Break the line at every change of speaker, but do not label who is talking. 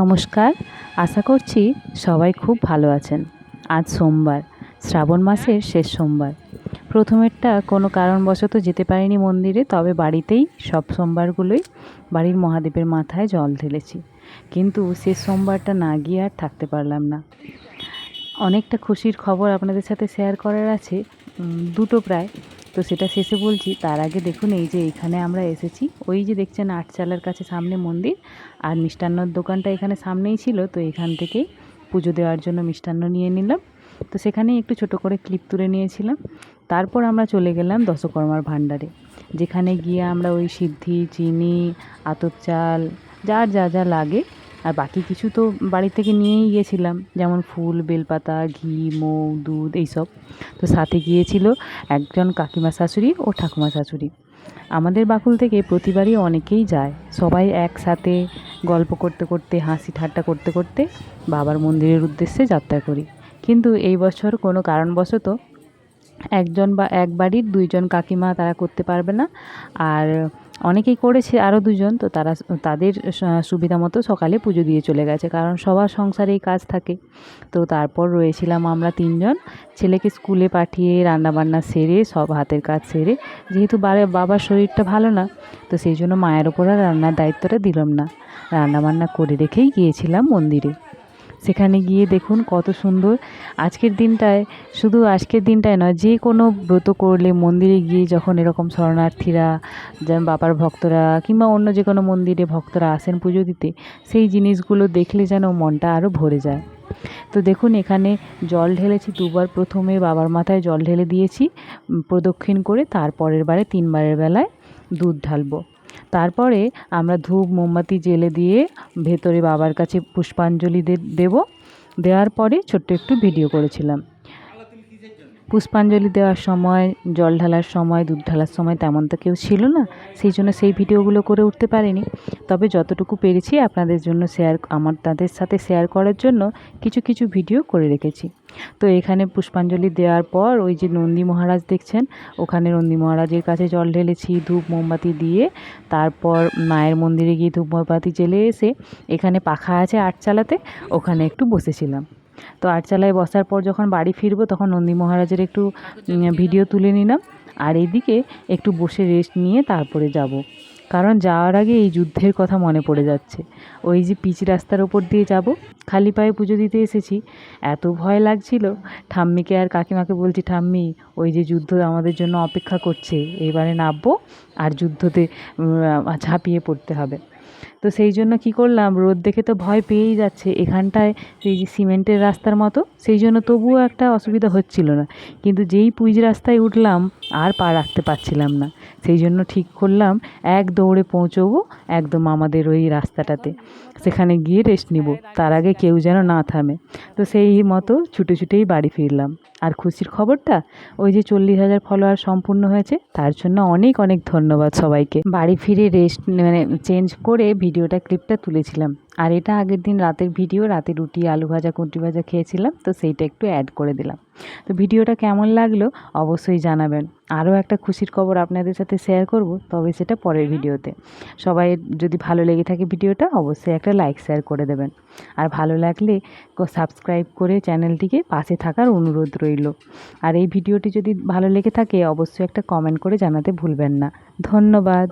নমস্কার। আশা করছি সবাই খুব ভালো আছেন। আজ সোমবার, শ্রাবণ মাসের শেষ সোমবার। প্রথমেরটা কোনো কারণবশত যেতে পারিনি মন্দিরে, তবে বাড়িতেই সব সোমবারগুলোই বাড়ির মহাদেবের মাথায় জল ঢেলেছি। কিন্তু শেষ সোমবারটা না গিয়ে আর থাকতে পারলাম না। অনেকটা খুশির খবর আপনাদের সাথে শেয়ার করার আছে। দুটো প্রায়। তো সেটা শেষে বলছি, তার আগে দেখুন এই যে এখানে আমরা এসেছি। ওই যে দেখছেন আটচালার কাছে সামনে মন্দির আর মিষ্টান্নর দোকানটা এখানে সামনেই ছিল, তো এখান থেকেই পুজো দেওয়ার জন্য মিষ্টান্ন নিয়ে নিলাম। তো সেখানেই একটু ছোট করে ক্লিপ তুলে নিয়েছিলাম। তারপর আমরা চলে গেলাম দশকর্মার ভাণ্ডারে, যেখানে গিয়ে আমরা ওই সিদ্ধি, চিনি, আতপ চাল, যার যা যা লাগে আর বাকি কিছু তো বাড়ি থেকে নিয়েই গিয়েছিলাম, যেমন ফুল, বেলপাতা, ঘি, মৌ, দুধ, এইসব। তো সাথে গিয়েছিল একজন কাকিমা শাশুড়ি ও ঠাকুমা শাশুড়ি। আমাদের বাকুল থেকে প্রতিবারই অনেকেই যায়। সবাই একসাথে গল্প করতে করতে, হাসি ঠাট্টা করতে করতে বাবার মন্দিরের উদ্দেশ্যে যাত্রা করি। কিন্তু এই বছর কোনো কারণবশত একজন বা এক বাড়ির দুইজন কাকিমা তারা করতে পারবে না। আর অনেকেই করেছে আরও দুজন, তো তারা তাদের সুবিধা মতো সকালে পুজো দিয়ে চলে গেছে, কারণ সবার সংসারেই কাজ থাকে। তো তারপর রয়েছিলাম আমরা তিনজন, ছেলেকে স্কুলে পাঠিয়ে রান্নাবান্না সেরে, সব হাতের কাজ সেরে, যেহেতু বারে- বাবার শরীরটা ভালো না, তো সেই জন্য মায়ের ওপর আর রান্নার দায়িত্বটা দিলাম না। রান্নাবান্না করে রেখেই গিয়েছিলাম মন্দিরে। সেখানে গিয়ে দেখুন কত সুন্দর। আজকের দিনটায় শুধু আজকের দিনটায় নয়, যে কোনো ব্রত করলে মন্দিরে গিয়ে যখন এরকম শরণার্থীরা, যেমন বাবার ভক্তরা কিংবা অন্য যে কোনো মন্দিরে ভক্তরা আসেন পুজো দিতে, সেই জিনিসগুলো দেখলে যেন মনটা আরও ভরে যায়। তো দেখুন এখানে জল ঢেলেছি, দুবার প্রথমে বাবার মাথায় জল ঢেলে দিয়েছি, প্রদক্ষিণ করে তারপরের বারে তিনবারের বেলায় দুধ ঢালবো। তারপরে আমরা ধূপ, মোমবাতি জেলে দিয়ে ভেতরে বাবার কাছে পুষ্পাঞ্জলি দেব। দেওয়ার পরে ছোট্ট একটু ভিডিও করেছিলাম। পুষ্পাঞ্জলি দেওয়ার সময়, জল ঢালার সময়, দুধ ঢালার সময় তেমন তো কেউ ছিল না। সেই জন্য সেই ভিডিওগুলো করে উঠতে পারিনি। তবে যতটুকু পেরেছি আপনাদের জন্য শেয়ার আমার তাদের সাথে শেয়ার করার জন্য কিছু কিছু ভিডিও করে রেখেছি। তো এখানে পুষ্পাঞ্জলি দেওয়ার পর ওই যে নন্দী মহারাজ দেখছেন, ওখানে নন্দী মহারাজের কাছে জল ঢেলেছি, ধূপ, মোমবাতি দিয়ে। তারপর মায়ের মন্দিরে গিয়ে ধূপ, মোমবাতি জেলে এসে এখানে পাখা আছে আটচালাতে, ওখানে একটু বসেছিলাম। তো আটচালায় বসার পর যখন বাড়ি ফিরবো, তখন নন্দী মহারাজের একটু ভিডিও তুলে নিলাম। আর এইদিকে একটু বসে রেস্ট নিয়ে তারপরে যাব। কারণ যাওয়ার আগে এই যুদ্ধের কথা মনে পড়ে যাচ্ছে। ওই যে পিচ রাস্তার ওপর দিয়ে যাব। খালি পায়ে পুজো দিতে এসেছি। এত ভয় লাগছিল। ঠাম্মিকে আর কাকিমাকে বলছি, ঠাম্মি, ওই যে যুদ্ধ আমাদের জন্য অপেক্ষা করছে। এবারে নামবো আর যুদ্ধতে ঝাঁপিয়ে পড়তে হবে। তো সেই জন্য কি করলাম? রোদ দেখে তো ভয় পেয়েই যাচ্ছে। এখানটায় সেই যে সিমেন্টের রাস্তার মতো, সেই জন্য তবুও একটা অসুবিধা হচ্ছিল না। কিন্তু যেই পুইজ রাস্তায় উঠলাম, আর পা রাখতে পারছিলাম না। সেই জন্য ঠিক করলাম, এক দৌড়ে পৌঁছবো একদম আমাদের ওই রাস্তাটাতে। সেখানে গিয়ে রেস্ট নিব। তার আগে কেউ যেন না থামে। তো সেই মতো ছুটে ছুটেই বাড়ি ফিরলাম। আর খুশির খবরটা? ওই যে চল্লিশ হাজার ফলোয়ার সম্পূর্ণ হয়েছে, তার জন্য অনেক অনেক ধন্যবাদ সবাইকে। বাড়ি ফিরে রেস্ট মানে চেঞ্জ করে ভিডিওটা ক্লিপটা তুলেছিলাম। আর এটা আগের দিন রাতের ভিডিও, রাতে রুটি, আলু ভাজা কুটি ভাজা খেয়েছিলাম, তো সেইটা একটু অ্যাড করে দিলাম। তো ভিডিওটা কেমন লাগল অবশ্যই জানাবেন। আরও একটা খুশির খবর আপনাদের সাথে শেয়ার করব, তবে সেটা পরের ভিডিওতে। সবাই যদি ভালো লেগে থাকে ভিডিওটা, অবশ্যই একটা লাইক শেয়ার করে দেবেন। আর ভালো লাগলে সাবস্ক্রাইব করে চ্যানেলটিকে পাশে থাকার অনুরোধ রইল। আর এই ভিডিওটি যদি ভালো লেগে থাকে, অবশ্যই একটা কমেন্ট করে জানাতে ভুলবেন না। ধন্যবাদ।